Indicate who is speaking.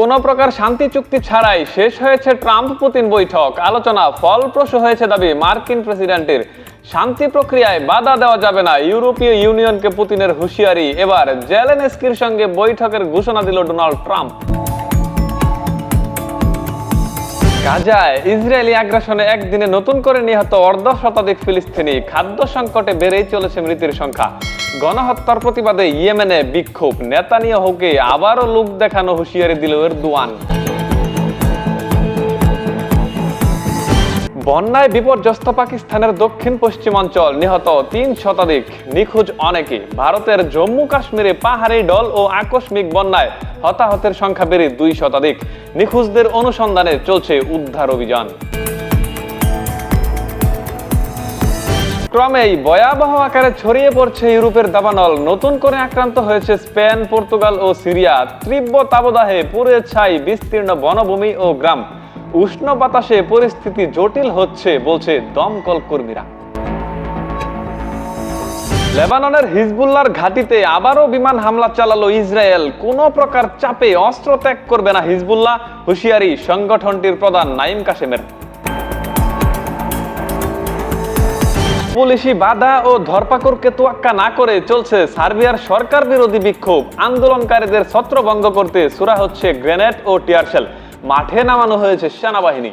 Speaker 1: কোনো প্রকার শান্তি চুক্তি ছাড়াই শেষ হয়েছে ট্রাম্প পুতিন বৈঠক। আলোচনা ফলপ্রসূ হয়েছে দাবি মার্কিন প্রেসিডেন্টের। শান্তি প্রক্রিয়ায় বাধা দেওয়া যাবে না। ইউরোপীয় ইউনিয়নকে পুতিনের হুঁশিয়ারি। এবার জেলেনস্কির সঙ্গে বৈঠকের ঘোষণা দিল ডোনাল্ড ট্রাম্প। গাজায় ইসরায়েলি আগ্রাসনে একদিনে নতুন করে নিহত অর্ধ শতাধিক ফিলিস্তিনি। খাদ্য সংকটে বেড়েই চলেছে মৃতের সংখ্যা। গণহত্যার প্রতিবাদে ইয়েমেনে বিক্ষোভ। নেতানিয়াহুকে আবারও লোক দেখানো হুঁশিয়ারি দিল এরদোয়ান। বন্যায় বিপর্যস্ত পাকিস্তানের দক্ষিণ পশ্চিমাঞ্চল, নিহত তিন শতাধিক, নিখোঁজ অনেকে। ভারতের জম্মু কাশ্মীরে পাহাড়ি ডল ও আকস্মিক বন্যায় হতাহতের সংখ্যা বেড়ে দুই শতাধিক। নিখোঁজদের অনুসন্ধানে চলছে উদ্ধার অভিযান। ক্রমেই ভয়াবহ আকারে ছড়িয়ে পড়ছে ইউরোপের দাবানল। নতুন করে আক্রান্ত হয়েছে স্পেন, পর্তুগাল ও সিরিয়া। তীব্র তাবদাহে পুড়ে ছাই বিস্তীর্ণ বনভূমি ও গ্রাম। উষ্ণ বাতাসে পরিস্থিতি জটিল হচ্ছে, বলছে দমকল কর্মীরা। লেবাননের হিজবুল্লার ঘাঁটিতে আবারও বিমান হামলা চালালো ইসরায়েল। কোনো প্রকার চাপে অস্ত্র ত্যাগ করবে না হিজবুল্লাহ, হুঁশিয়ারি সংগঠনটির প্রধান নাইম কাশেমের। পুলিশি বাধা ও ধরপাকড়কে তোয়াক্কা না করে চলছে সার্বিয়ার সরকার বিরোধী বিক্ষোভ। আন্দোলনকারীদের ছত্রভঙ্গ করতে সুরা হচ্ছে গ্রেনেড ও টিয়ারশেল। মাঠে নামানো হয়েছে সেনাবাহিনী।